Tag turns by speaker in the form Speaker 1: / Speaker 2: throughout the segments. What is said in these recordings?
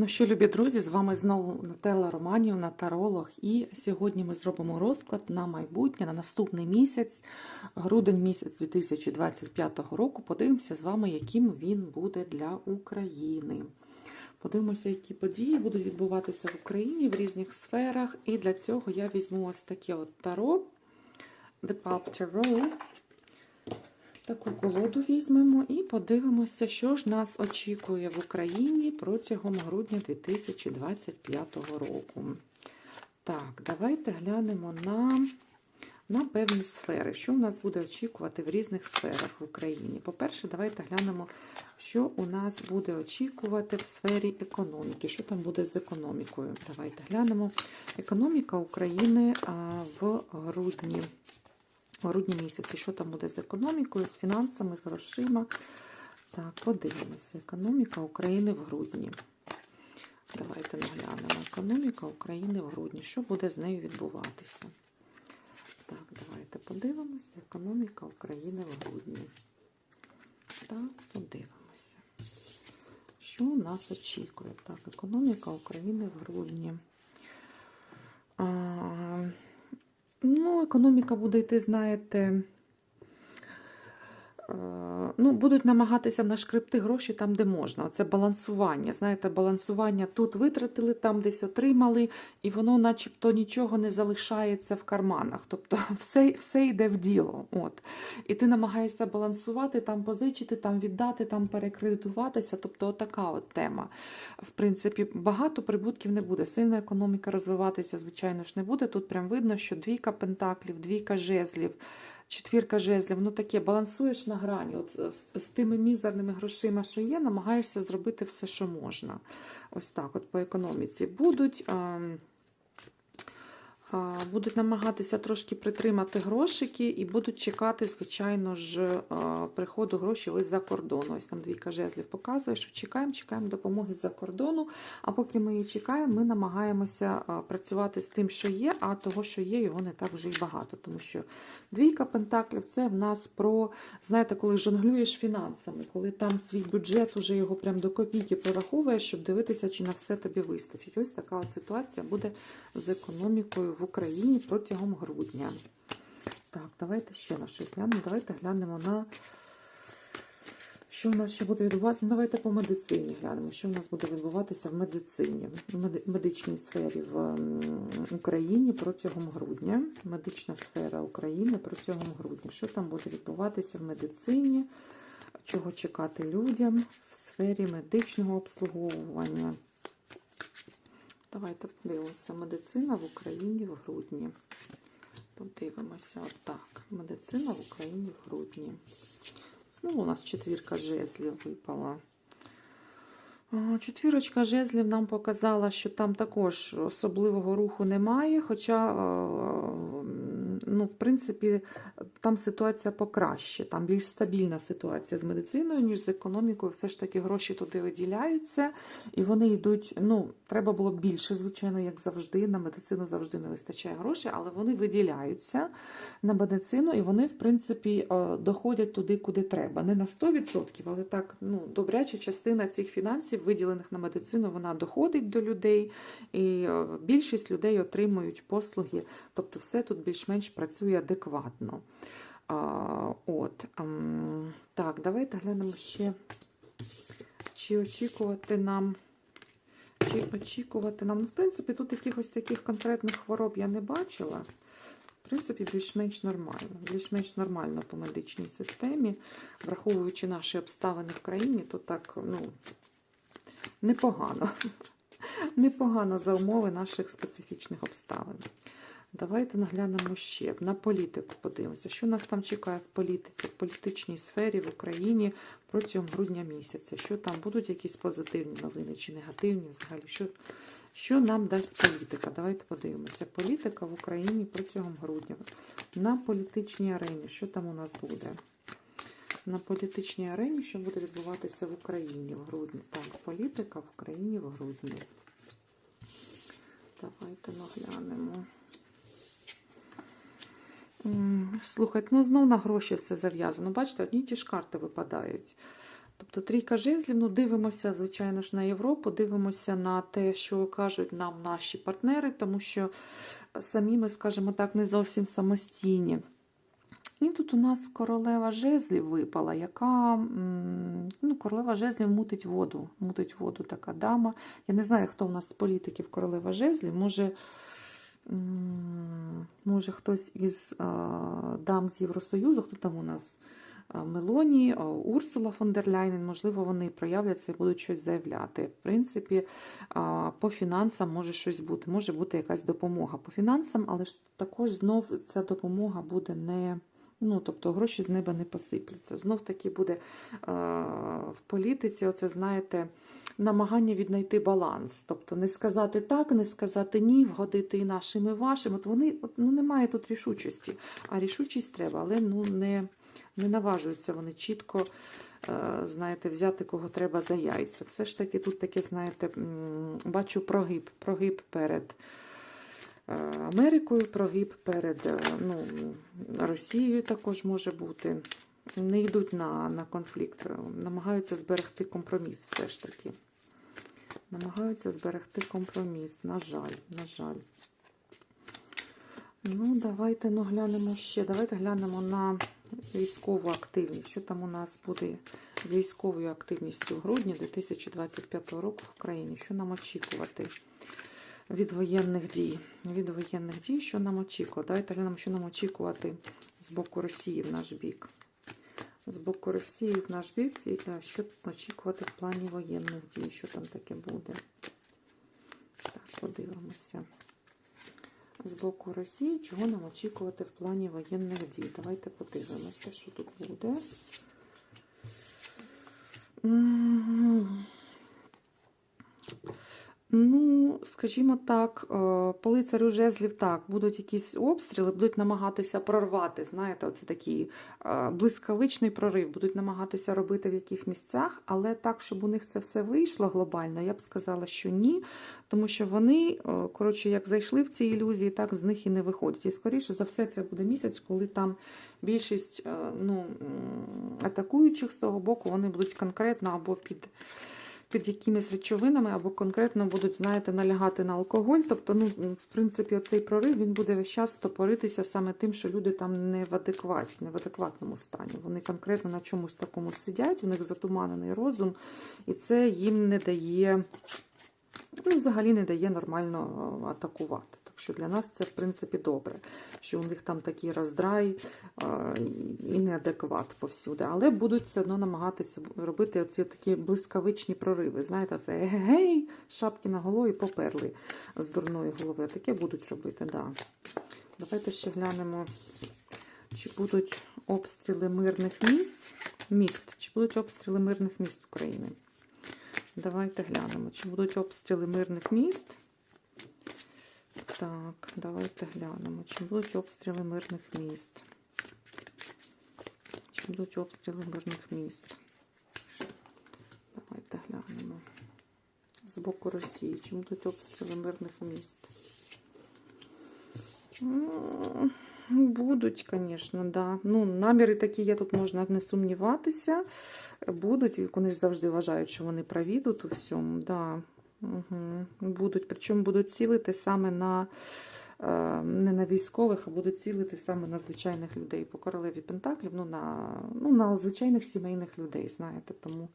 Speaker 1: Ну що, любі друзі, з вами знову Нателла Романівна, таролог. І сьогодні ми зробимо розклад на майбутнє, на наступний місяць, грудень місяць 2025 року. Подивимося з вами, яким він буде для України. Подивимося, які події будуть відбуватися в Україні в різних сферах. І для цього я візьму ось таке от таро The Path Tarot. Таку колоду візьмемо і подивимося, що ж нас очікує в Україні протягом грудня 2025 року. Так, давайте глянемо на, на певні сфери, що в нас буде очікувати в різних сферах в Україні. По-перше, давайте глянемо, що у нас буде очікувати в сфері економіки. Що там буде з економікою? Давайте глянемо. Економіка України в грудні в грудні місяці, що там буде з економікою, з фінансами, з грошима. Так, подивимося. Економіка України в грудні. Давайте наглянемо. Економіка України в грудні. Що буде з нею відбуватися? Так, давайте подивимося. Економіка України в грудні. Так, подивимося. Що нас очікує? Так, економіка України в грудні. А, Ну, економіка буде йти, знаєте, ну, будуть намагатися нашкребти гроші там, де можна. Це балансування. Знаєте, балансування тут витратили, там десь отримали, і воно начебто нічого не залишається в карманах. Тобто все все йде в діло. От. І ти намагаєшся балансувати, там позичити, там віддати, там перекредитуватися. Тобто, така от тема. В принципі, багато прибутків не буде. Сильна економіка розвиватися, звичайно ж, не буде. Тут прям видно, що двійка пентаклів, двійка жезлів. Четвірка жезлів, ну таке, балансуєш на грані. От з, з тими мізерними грошима, що є, намагаєшся зробити все, що можна. Ось так, от по економіці. Будуть. А, будуть намагатися трошки притримати грошики і будуть чекати, звичайно ж, приходу грошей з-за кордону. Ось там двійка жезлів показує, що чекаємо, чекаємо допомоги з-за кордону. А поки ми її чекаємо, ми намагаємося працювати з тим, що є, а того, що є, його не так вже й багато. Тому що двійка пентаклів це в нас про, знаєте, коли жонглюєш фінансами, коли там свій бюджет уже його прям до копійки прораховуєш, щоб дивитися, чи на все тобі вистачить. Ось така от ситуація буде з економікою в Україні протягом грудня. Так, давайте ще на щось глянемо. Давайте глянемо на. Що в нас ще буде відбуватися? Ну, давайте по медицині глянемо, що в нас буде відбуватися в медицині, в медичній сфері в Україні протягом грудня. Медична сфера України протягом грудня. Що там буде відбуватися в медицині? Чого чекати людям в сфері медичного обслуговування? Давайте подивимося. Медицина в Україні в грудні. Подивимося отак. Медицина в Україні в грудні. Знову у нас четвірка жезлів випала. Четвірочка жезлів нам показала, що там також особливого руху немає. Хоча, ну, в принципі, там ситуація покраще, там більш стабільна ситуація з медициною, ніж з економікою. Все ж таки гроші туди виділяються, і вони йдуть. Ну, треба було більше, звичайно, як завжди. На медицину завжди не вистачає грошей, але вони виділяються на медицину, і вони, в принципі, доходять туди, куди треба. Не на 100%, але так, ну, добряча частина цих фінансів виділених на медицину, вона доходить до людей, і більшість людей отримують послуги. Тобто, все тут більш-менш працює адекватно. От, ем, Так, давайте глянемо ще, чи очікувати нам. Чи очікувати нам. Ну, в принципі, тут якихось таких конкретних хвороб я не бачила. В принципі, більш-менш нормально. Більш-менш нормально по медичній системі, враховуючи наші обставини в країні, то так, ну, непогано. Непогано за умови наших специфічних обставин. Давайте наглянемо ще на політику. Подивимося, що нас там чекає в політиці, в політичній сфері в Україні протягом грудня місяця. Що там будуть якісь позитивні новини чи негативні взагалі? Що що нам дасть політика? Давайте подивимося. Політика в Україні протягом грудня. На політичній арені. Що там у нас буде? На політичній арені, що буде відбуватися в Україні в грудні. Так, політика в Україні в грудні. Давайте наглянемо. Слухайте, ну знов на гроші все зав'язано. Бачите, одні ті ж карти випадають. Тобто трійка жезлів, ну дивимося, звичайно ж, на Європу, дивимося на те, що кажуть нам наші партнери, тому що самі ми, скажімо так, не зовсім самостійні. І тут у нас королева жезлів випала, яка ну, королева жезлів мутить воду. Мутить воду така дама. Я не знаю, хто у нас з політиків королева жезлів. Може, може хтось із дам з Євросоюзу, хто там у нас? Мелоні, Урсула фон дер Ляйнен, можливо, вони проявляться і будуть щось заявляти. В принципі, по фінансам може щось бути, може бути якась допомога по фінансам, але ж також знов ця допомога буде не. Ну, тобто гроші з неба не посипляться. Знов таки буде в політиці, оце, знаєте, намагання віднайти баланс. Тобто не сказати так, не сказати ні, вгодити і нашим, і вашим. От вони от, ну, немає тут рішучості. А рішучість треба, але ну, не, не наважуються вони чітко. е, Знаєте, взяти кого треба за яйця. Все ж таки, тут таке, знаєте, бачу прогиб, прогиб перед е, Америкою, прогиб перед е, ну, Росією також може бути. Не йдуть на, на конфлікт, е, намагаються зберегти компроміс все ж таки. Намагаються зберегти компроміс. На жаль, на жаль. Ну, давайте ну, глянемо ще. Давайте глянемо на військову активність. Що там у нас буде з військовою активністю в грудні 2025 року в Україні? Що нам очікувати від воєнних дій? Від воєнних дій, що нам очікувати? Давайте глянемо, що нам очікувати з боку Росії в наш бік. З боку Росії в наш бік, е, що очікувати в плані воєнних дій, що там таке буде. Так, подивимося. З боку Росії, чого нам очікувати в плані воєнних дій? Давайте подивимося, що тут буде. Ну, скажімо так, е, по лицарю жезлів так, будуть якісь обстріли, будуть намагатися прорвати. Знаєте, оце такий е, блискавичний прорив, будуть намагатися робити в яких місцях, але так, щоб у них це все вийшло глобально, я б сказала, що ні. Тому що вони, е, коротше, як зайшли в ці ілюзії, так з них і не виходять. І скоріше за все, це буде місяць, коли там більшість ну, атакуючих з того боку, вони будуть конкретно або під під якимись речовинами, або конкретно будуть, знаєте, налягати на алкоголь. Тобто, ну, в принципі, оцей прорив він буде весь час стопоритися саме тим, що люди там не в адекваті, не в адекватному стані. Вони конкретно на чомусь такому сидять, у них затуманений розум, і це їм не дає, ну, взагалі не дає нормально атакувати. Так що для нас це, в принципі, добре, що у них там такий роздрай і неадекват повсюди. Але будуть все одно намагатися робити оці такі блискавичні прориви. Знаєте, це гей, шапки на голові поперли з дурної голови. Таке будуть робити, да. Давайте ще глянемо, чи будуть обстріли мирних місць, міст, чи будуть обстріли мирних міст України. Давайте глянемо, чи будуть обстріли мирних міст. Так, давайте глянемо, чи будуть обстріли мирних міст. Чи будуть обстріли мирних міст? Давайте глянемо. З боку Росії, чи будуть обстріли мирних міст? М, Будуть, звісно, да. Ну, наміри такі є, тут можна не сумніватися. Будуть, вони ж завжди вважають, що вони праві у всьому. Да. Угу. Будуть, причому будуть цілити саме на е, не на військових, а будуть цілити саме на звичайних людей. По королеві Пентаклів, ну на, ну, на звичайних сімейних людей, знаєте, тому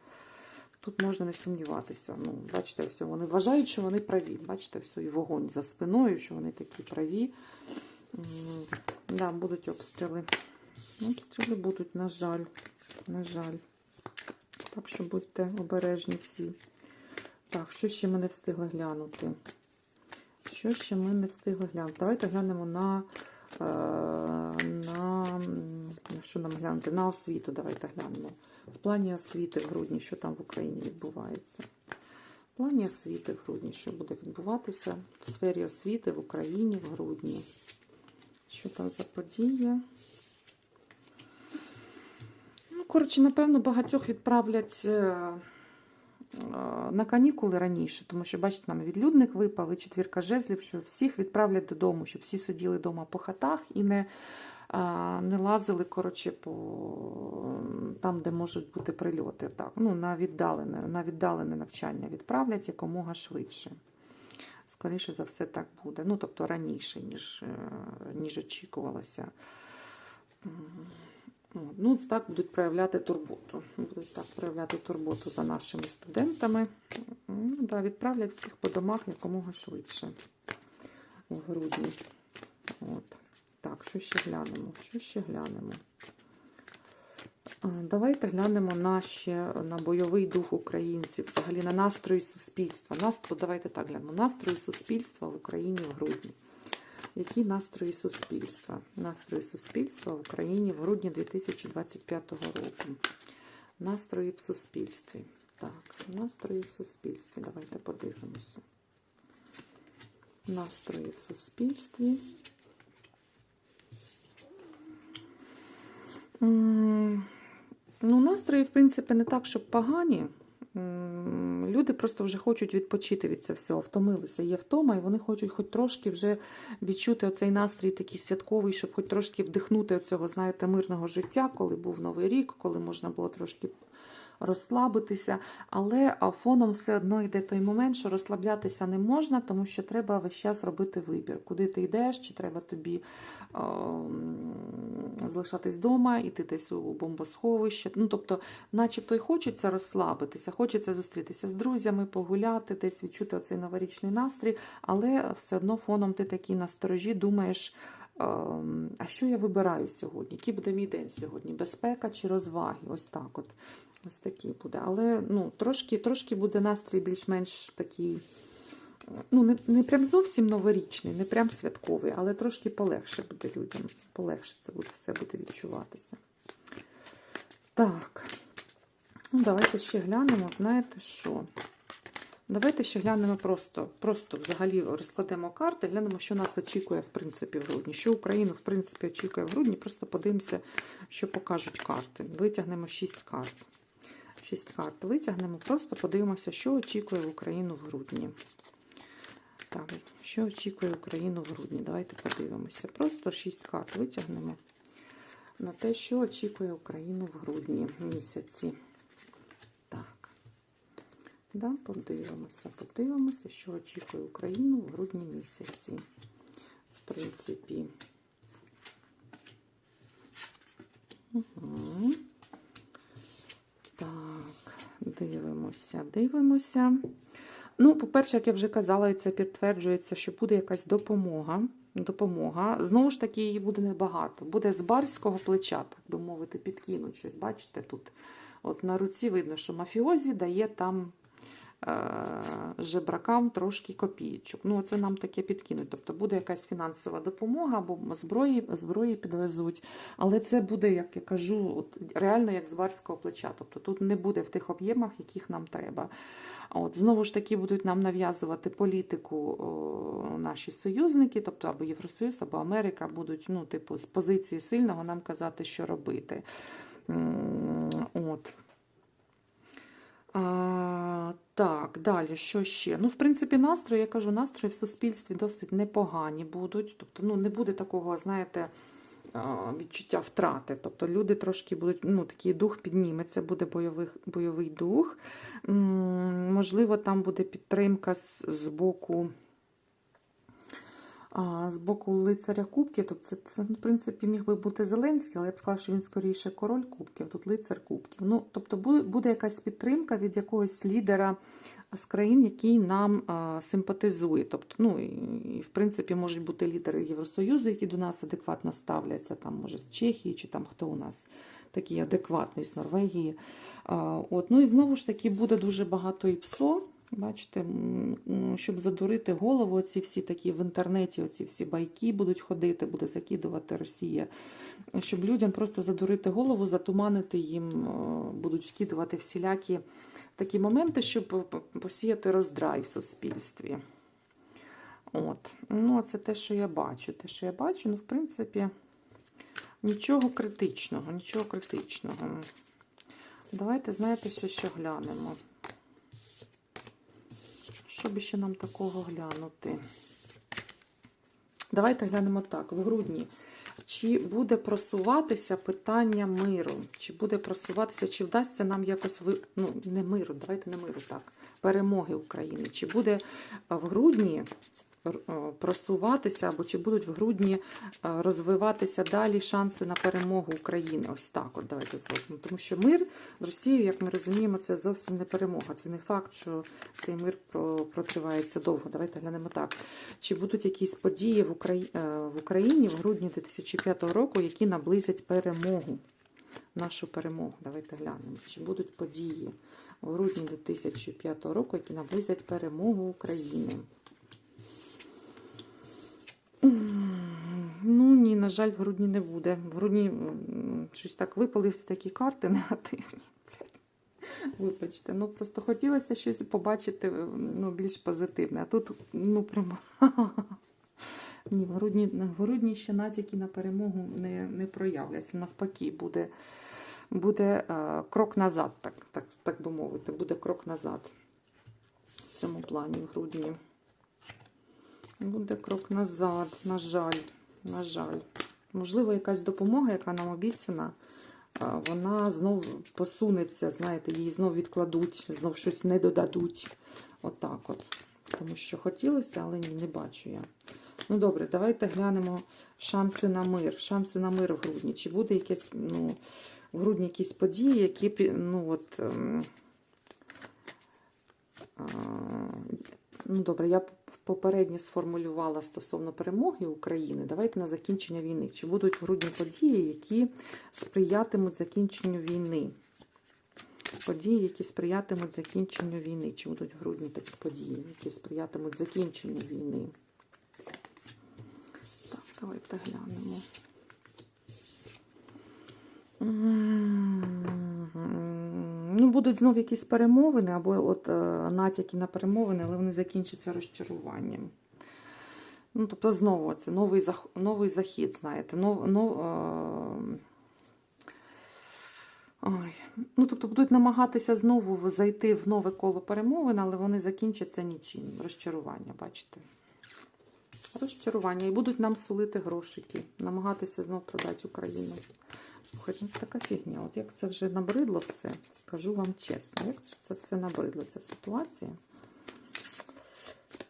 Speaker 1: тут можна не сумніватися. Ну, бачите, все, вони вважають, що вони праві. Бачите, все, і вогонь за спиною, що вони такі праві. Да, будуть обстріли. Обстріли будуть, на жаль. На жаль. Так що будьте обережні всі. Так, що ще ми не встигли глянути? Що ще ми не встигли глянути? Давайте глянемо на, е, на, що нам глянути? На освіту. Давайте глянемо. В плані освіти в грудні, що там в Україні відбувається. В плані освіти в грудні, що буде відбуватися в сфері освіти в Україні в грудні. Що там за подія? Ну, коротше, напевно, багатьох відправлять е, на канікули раніше, тому що, бачите, нам відлюдник випав і четвірка жезлів, що всіх відправлять додому, щоб всі сиділи вдома по хатах і не не лазили, коротше, по там, де можуть бути прильоти. Так, ну, на віддалене, на віддалене навчання відправлять якомога швидше. Скоріше за все, так буде. Ну, тобто раніше, ніж, е, ніж очікувалося. Ну, так будуть проявляти турботу. Будуть так проявляти турботу за нашими студентами. Ну, да, відправлять всіх по домах якомога швидше у грудні. От. Так, що ще глянемо? Що ще глянемо? Давайте глянемо на на бойовий дух українців, взагалі на настрої суспільства. Настрої, давайте так глянемо. Настрої суспільства в Україні в грудні. Які настрої суспільства? Настрої суспільства в Україні в грудні 2025 року. Настрої в суспільстві. Так, настрої в суспільстві. Давайте подивимося. Настрої в суспільстві. Ну, настрої, в принципі, не так, щоб погані. Люди просто вже хочуть відпочити від цього всього, втомилися. Є втома, і вони хочуть хоч трошки вже відчути оцей настрій такий святковий, щоб хоч трошки вдихнути оцього, знаєте, мирного життя, коли був Новий рік, коли можна було трошки розслабитися. Але фоном все одно йде той момент, що розслаблятися не можна, тому що треба весь час робити вибір, куди ти йдеш, чи треба тобі м, залишатись вдома, іти десь у бомбосховище. Ну, тобто, начебто й хочеться розслабитися, хочеться зустрітися з друзями, погуляти, десь відчути оцей новорічний настрій, але все одно фоном ти такий насторожі, думаєш. А що я вибираю сьогодні? Який буде мій день сьогодні? Безпека чи розваги? Ось так от. Ось такий буде. Але ну, трошки, трошки буде настрій більш-менш такий. Ну, не, не прям зовсім новорічний, не прям святковий, але трошки полегше буде людям. Полегше це буде все буде відчуватися. Так. Ну, давайте ще глянемо, знаєте що? Давайте ще глянемо просто, просто взагалі розкладемо карти, глянемо, що нас очікує, в принципі, в грудні. Що Україну, в принципі, очікує в грудні. Просто подивимося, що покажуть карти. Витягнемо 6 карт. 6 карт витягнемо, просто подивимося, що очікує Україну в грудні. Так, що очікує Україну в грудні? Давайте подивимося. Просто 6 карт витягнемо на те, що очікує Україну в грудні місяці. Так. Да, подивимося, подивимося, що очікує Україну в грудні місяці. В принципі. Угу. Дивимося, дивимося. Ну, по-перше, як я вже казала, і це підтверджується, що буде якась допомога. Допомога. Знову ж таки, її буде небагато. Буде з барського плеча, так би мовити, підкинуть щось. Бачите, тут от на руці видно, що мафіозі дає там жебракам трошки копійочок. Ну, це нам таке підкинуть. Тобто буде якась фінансова допомога, або зброї, зброї підвезуть. Але це буде, як я кажу, от, реально як з барського плеча. Тобто тут не буде в тих об'ємах, яких нам треба. От, Знову ж таки, будуть нам нав'язувати політику о, наші союзники, тобто або Євросоюз, або Америка, будуть ну, типу, з позиції сильного нам казати, що робити. От. А, так, далі, що ще? Ну, в принципі, настрої, я кажу, настрої в суспільстві досить непогані будуть. Тобто, ну, не буде такого, знаєте, відчуття втрати. Тобто люди трошки будуть, ну, такий дух підніметься, буде бойовий, бойовий дух. М, Можливо, там буде підтримка з, з боку. З боку лицаря Кубків, тобто це, це, в принципі, міг би бути Зеленський, але я б сказала, що він скоріше король Кубків, тут лицар Кубків. Ну, тобто буде, якась підтримка від якогось лідера з країн, який нам симпатизує. Тобто, ну, і, в принципі, можуть бути лідери Євросоюзу, які до нас адекватно ставляться, там, може, з Чехії, чи там хто у нас такий адекватний з Норвегії. От, ну і знову ж таки буде дуже багато і ПСО. Бачите, щоб задурити голову, оці всі такі в інтернеті, оці всі байки будуть ходити, буде закидувати Росія. Щоб людям просто задурити голову, затуманити їм, е, будуть вкидувати всілякі такі моменти, щоб посіяти роздрай в суспільстві. От. Ну, це те, що я бачу. Те, що я бачу, ну, в принципі, нічого критичного, нічого критичного. Давайте, знаєте, що ще глянемо. Що би ще нам такого глянути? Давайте глянемо так. В грудні Чи буде просуватися питання миру? Чи буде просуватися, чи вдасться нам якось ви... ну, не миру, давайте не миру, так, перемоги України? Чи буде е, в грудні просуватися, або чи будуть в грудні е, розвиватися далі шанси на перемогу України? Ось так, от давайте зробимо. Тому що мир з Росією, як ми розуміємо, це зовсім не перемога. Це не факт, що цей мир про- протривається довго. Давайте глянемо так. Чи будуть якісь події в, Украї... е, в Україні в грудні 2005 року, які наблизять перемогу? Нашу перемогу. Давайте глянемо. Чи будуть події в грудні 2005 року, які наблизять перемогу України? М, Ну ні, на жаль, в грудні не буде. В грудні щось так випали всі такі карти негативні. Вибачте, ну просто хотілося щось побачити ну, більш позитивне. А тут, ну прямо. Ні, в грудні, в грудні ще натяки на перемогу не, не проявляться. Навпаки, буде, буде е, крок назад, так, так, так би мовити, буде крок назад в цьому плані в грудні. Буде крок назад, на жаль, на жаль. Можливо, якась допомога, яка нам обіцяна, вона знов посунеться, знаєте, її знов відкладуть, знов щось не додадуть. Отак от. Тому що хотілося, але ні, не бачу я. Ну добре, давайте глянемо шанси на мир. Шанси на мир в грудні. Чи буде якесь, ну, в грудні якісь події, які ну, от, ем, ну добре, я попередньо сформулювала стосовно перемоги України. Давайте на закінчення війни. Чи будуть грудні події, які сприятимуть закінченню війни? Події, які сприятимуть закінченню війни. Чи будуть грудні такі події, які сприятимуть закінченню війни? Так, давайте глянемо. Будуть знову якісь перемовини, або от е, натяки на перемовини, але вони закінчаться розчаруванням. Ну, тобто, знову це новий, зах... новий захід, знаєте. Нов... Нов... е, Ой. Ну, тобто будуть намагатися знову зайти в нове коло перемовин, але вони закінчаться нічим. Розчарування, бачите? Розчарування. І будуть нам сулити грошики, намагатися знов продати Україну. Слухайте, ну це така фігня. От як це вже набридло все, скажу вам чесно, як це все набридло, ця ситуація.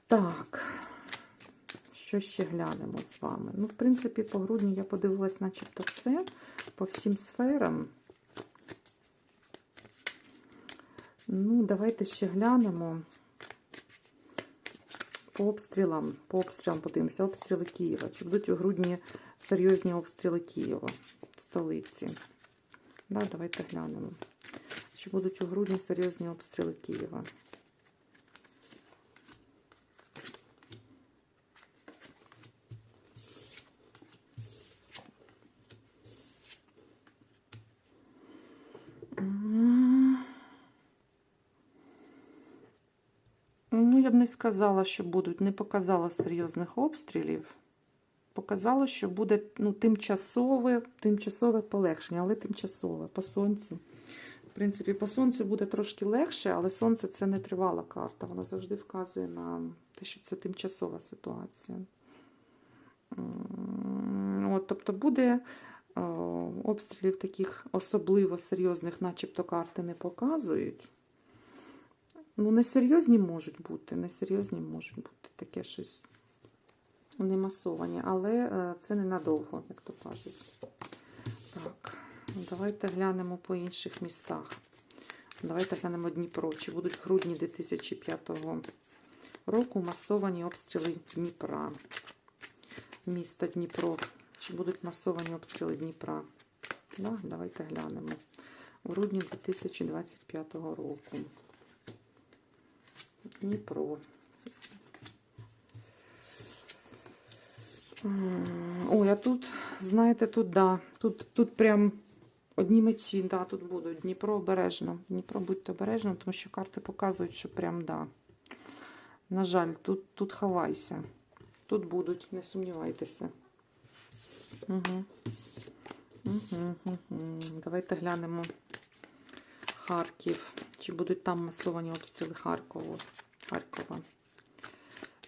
Speaker 1: Так, що ще глянемо з вами? Ну, в принципі, по грудні я подивилась, начебто, все по всім сферам. Ну, давайте ще глянемо по обстрілам. По обстрілам подивимося. Обстріли Києва. Чи будуть у грудні серйозні обстріли Києва, столиці? Да, давайте глянемо. Чи будуть у грудні серйозні обстріли Києва? Ну, я б не сказала, що будуть, не показала серйозних обстрілів. Показало, що буде ну, тимчасове, тимчасове полегшення, але тимчасове по сонцю. В принципі, по сонцю буде трошки легше, але сонце це не тривала карта. Вона завжди вказує на те, що це тимчасова ситуація. От, тобто буде о, обстрілів таких особливо серйозних, начебто карти не показують. Ну, несерйозні можуть бути, несерйозні можуть бути таке щось не масовані, але е, це ненадовго, як то кажуть. Так, давайте глянемо по інших містах. Давайте глянемо Дніпро. Чи будуть в грудні 2005 року масовані обстріли Дніпра? Міста Дніпро. Чи будуть масовані обстріли Дніпра? Да, давайте глянемо. В грудні 2025 року. Дніпро. А тут, знаєте, тут, да, тут, тут прям одні мечі, да, тут будуть. Дніпро обережно. Дніпро будьте обережно, тому що карти показують, що прям да. На жаль, тут, тут ховайся. Тут будуть, не сумнівайтеся. Угу. Угу, угу. Давайте глянемо Харків. Чи будуть там масовані обстріли Харкова? Харкова.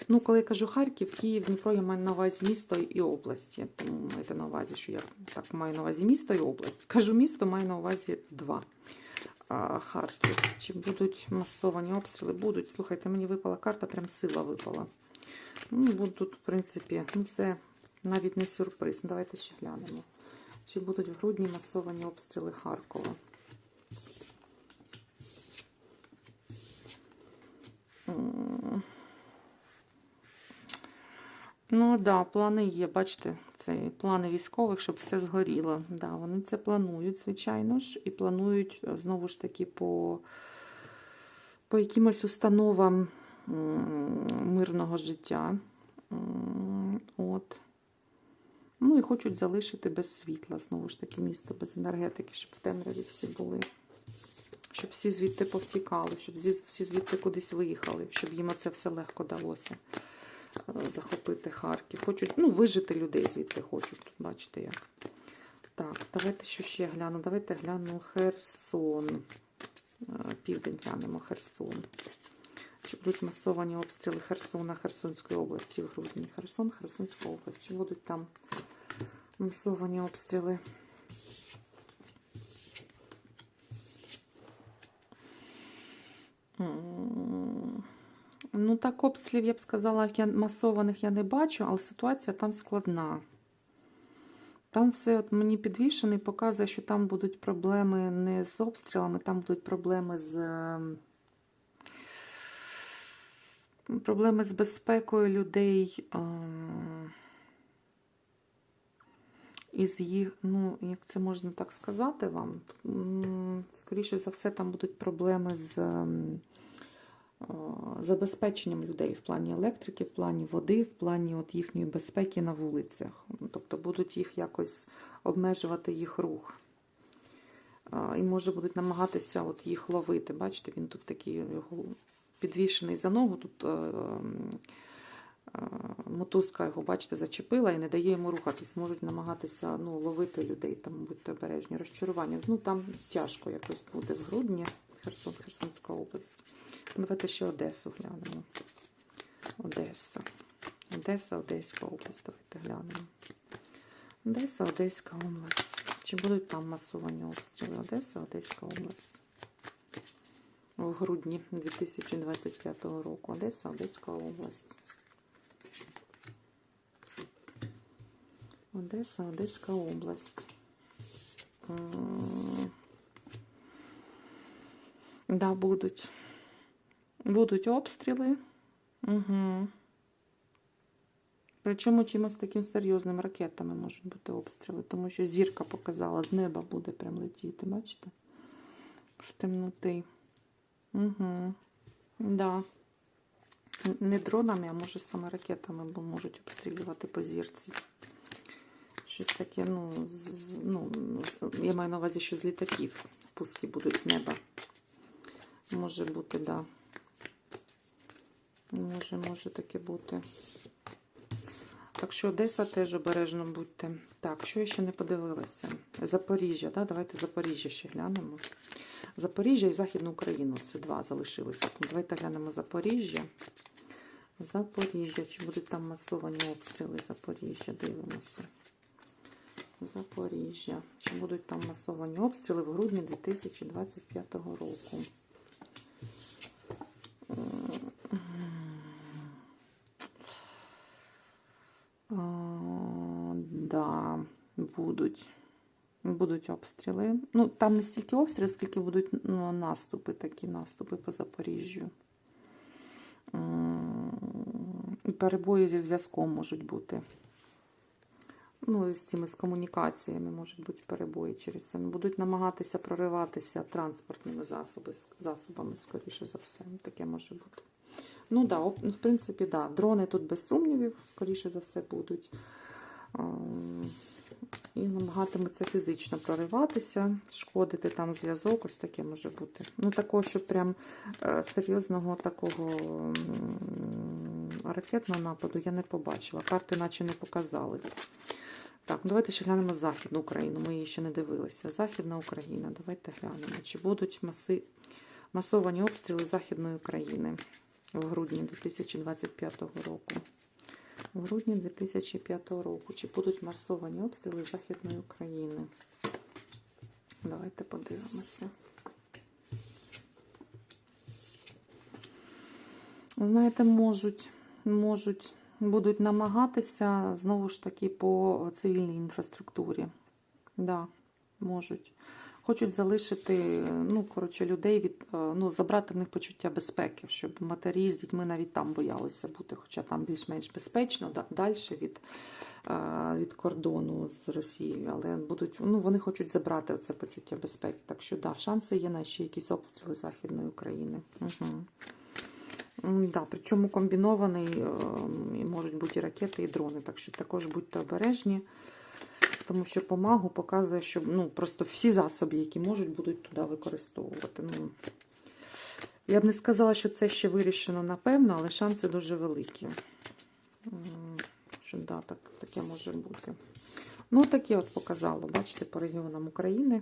Speaker 1: Ну, коли я кажу Харків, Київ, Дніпро, я маю на увазі місто і області. Тому маєте на увазі, що я так маю на увазі місто і область. Кажу місто, маю на увазі два. А, Харків. Чи будуть масовані обстріли? Будуть. Слухайте, мені випала карта, прям сила випала. Ну, будуть, в принципі, ну це навіть не сюрприз. Давайте ще глянемо. Чи будуть в грудні масовані обстріли Харкова? М. Ну так, да, плани є, бачите, це плани військових, щоб все згоріло. Да, вони це планують, звичайно ж, і планують е, знову ж таки по, по якимось установам мирного життя. От. Ну і хочуть залишити без світла, знову ж таки, місто без енергетики, щоб в темряві всі були. Щоб всі звідти повтікали, щоб всі звідти кудись виїхали, щоб їм це все легко далося захопити Харків. Хочуть, ну, вижити людей звідти хочуть, тут бачите як. Так, давайте що ще гляну. Давайте гляну Херсон. Е, Південь глянемо Херсон. Чи будуть масовані обстріли Херсона, Херсонської області в грудні? Херсон, Херсонська область. Чи будуть там масовані обстріли? Ну, так, обстрілів, я б сказала, масованих я не бачу, але ситуація там складна. Там все от мені підвішений, показує, що там будуть проблеми не з обстрілами, там будуть проблеми з ем, проблеми з безпекою людей. ем, Із їх, ну, як це можна так сказати вам? Скоріше за все, там будуть проблеми з ем, забезпеченням людей в плані електрики, в плані води, в плані от їхньої безпеки на вулицях. Тобто будуть їх якось обмежувати їх рух. І може будуть намагатися от їх ловити. Бачите, він тут такий його підвішений за ногу. Тут е, е, мотузка його, бачите, зачепила і не дає йому рухатись. Можуть намагатися ну, ловити людей, там будьте обережні. Розчарування. Ну там тяжко якось буде в грудні. Херсон, Херсонська область. Давайте ще Одесу глянемо. Одеса. Одеса, Одеська область. Давайте глянемо. Одеса, Одеська область. Чи будуть там масовані обстріли? Одеса, Одеська область. В грудні 2025 року. Одеса, Одеська область. Одеса, Одеська область. Да, будуть. Будуть обстріли. Угу. Причому чимось таким серйозним ракетами можуть бути обстріли, тому що зірка показала, з неба буде прям летіти, бачите? З темноти. Угу. Да. Не дронами, а може саме ракетами, бо можуть обстрілювати по зірці. Щось таке, ну, з, ну, я маю на увазі, що з літаків пуски будуть з неба. Може бути, да. Може, може таке бути. Так що Одеса теж обережно будьте. Так, що я ще не подивилася? Запоріжжя, да? давайте Запоріжжя ще глянемо. Запоріжжя і Західну Україну. Це два залишилися. Давайте глянемо Запоріжжя. Запоріжжя. Чи будуть там масовані обстріли Запоріжжя? Дивимося. Запоріжжя. Чи будуть там масовані обстріли в грудні 2025 року? А, Да, будуть. Будуть обстріли. Ну, там не стільки обстріли, скільки будуть ну, наступи, такі наступи по Запоріжжю. Перебої зі зв'язком можуть бути. Ну, з цими з комунікаціями можуть бути перебої через це. Ну, Будуть намагатися прориватися транспортними засоби, засобами, скоріше за все. Таке може бути. Ну да, в принципі, да. Дрони тут без сумнівів, скоріше за все, будуть. І намагатимуться фізично прориватися, шкодити там зв'язок, ось таке може бути. Ну, такого, що прям е, серйозного такого ракетного нападу я не побачила. Карти наче не показали. Так, ну давайте ще глянемо Західну Україну. Ми її ще не дивилися. Західна Україна. Давайте глянемо. Чи будуть маси... масовані обстріли Західної України в грудні 2025 року? Грудні 2005 року. Чи будуть масовані обстріли Західної України? Давайте подивимося. Знаєте, можуть, можуть, будуть намагатися знову ж таки по цивільній інфраструктурі. Да, можуть. Хочуть залишити, ну, коротше, людей від, е, ну, забрати в них почуття безпеки, щоб матері з дітьми навіть там боялися бути, хоча там більш-менш безпечно, далі від, е, від кордону з Росією. Але будуть, ну, вони хочуть забрати це почуття безпеки. Так що да, шанси є на ще якісь обстріли Західної України. Угу. Да, причому комбінований, е, можуть бути і ракети, і дрони. Так що також будьте обережні, тому що помагу показує, що ну, просто всі засоби, які можуть, будуть туди використовувати. Ну, я б не сказала, що це ще вирішено напевно, але шанси дуже великі. Що да, так, таке може бути. Ну, таке от показало, бачите, по регіонам України.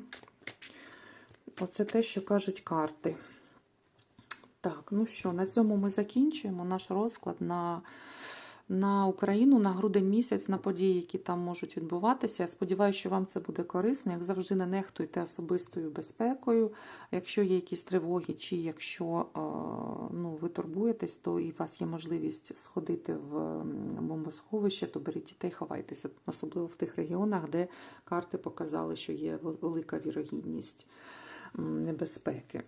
Speaker 1: Оце те, що кажуть карти. Так, ну що, на цьому ми закінчуємо наш розклад на, на Україну на грудень місяць, на події, які там можуть відбуватися. Я сподіваюся, що вам це буде корисно. Як завжди, не нехтуйте особистою безпекою. Якщо є якісь тривоги, чи якщо е, ну, ви турбуєтесь, то і у вас є можливість сходити в бомбосховище, то беріть дітей, ховайтеся, особливо в тих регіонах, де карти показали, що є велика вірогідність небезпеки.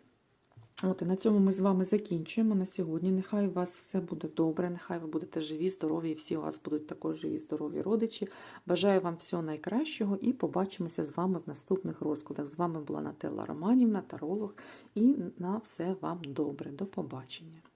Speaker 1: От і на цьому ми з вами закінчуємо на сьогодні. Нехай у вас все буде добре, нехай ви будете живі, здорові, і всі у вас будуть також живі, здорові родичі. Бажаю вам всього найкращого і побачимося з вами в наступних розкладах. З вами була Нателла Романівна, таролог, і на все вам добре. До побачення.